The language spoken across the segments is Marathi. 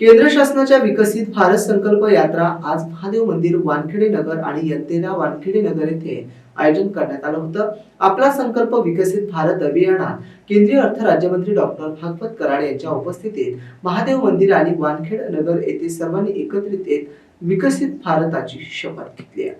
केंद्र शासनाच्या विकसित भारत संकल्प यात्रा आज महादेव मंदिर वानखेडे नगर आणि यंतेरा वानखेडे नगर येथे आयोजन करण्यात आलं होतं. आपला संकल्प विकसित भारत अभियानात केंद्रीय अर्थ राज्यमंत्री डॉक्टर भागवत कराड यांच्या उपस्थितीत महादेव मंदिर आणि वानखेड नगर येथे सर्वांनी एकत्रित येत विकसित भारताची शपथ घेतली आहे.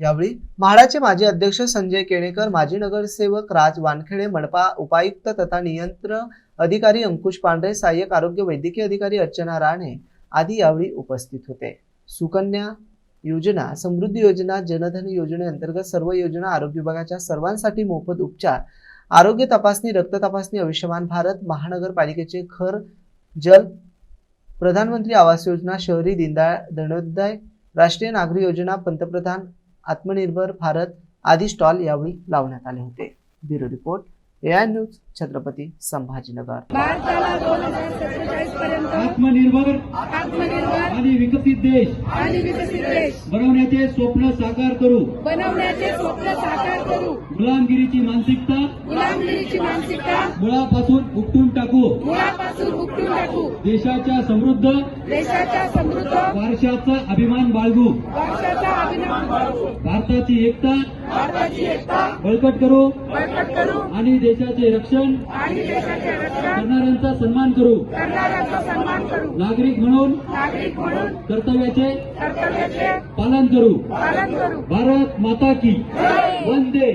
यावेळी म्हाडाचे माजी अध्यक्ष संजय केणेकर माजी नगरसेवक राज वानखेडे मनपा उपायुक्त तथा नियंत्रण अधिकारी अंकुश पांढरे सहाय्यक आरोग्य वैद्यकीय अधिकारी अर्चना राणे आदी यावेळी उपस्थित होते. सुकन्या योजना समृद्धी योजना जनधन योजनेअंतर्गत सर्व योजना आरोग्य विभागाच्या सर्वांसाठी मोफत उपचार आरोग्य तपासणी रक्त तपासणी आयुष्यमान भारत महानगरपालिकेचे घर जल प्रधानमंत्री आवास योजना शहरी दीनदयाळ दंडोदय राष्ट्रीय नागरी योजना पंतप्रधान आत्मनिर्भर भारत आदी स्टॉल यावेळी लावण्यात आले होते. Bureau report AI news Chhatrapati Sambhajinagar. आत्मनिर्भर आत्मनिर्भर आणि विकसित देश आणि विकसित देश बनवण्याचे स्वप्न साकार करू. बनवण्याचे स्वप्न साकार करू. गुलामगिरीची मानसिकता गुलामगिरीची मानसिकता मुळापासून उपटून टाकू. मुळापासून उपटून टाकू. देशाच्या समृद्ध देशाच्या समृद्ध वारशाचा अभिमान बाळगू. वर्षाचा अभिनव बाळगू. भारताची एकता भारताची एकता बळकट करू बळकट करू. आणि देशाचे रक्षण आणि देशाचे रक्षण सन्मान करू. सन्मान करू. नागरिक म्हणून नागरिक म्हणून कर्तव्याचे कर्तव्याचे पालन करू. पालन करू. भारत माता की वंदे.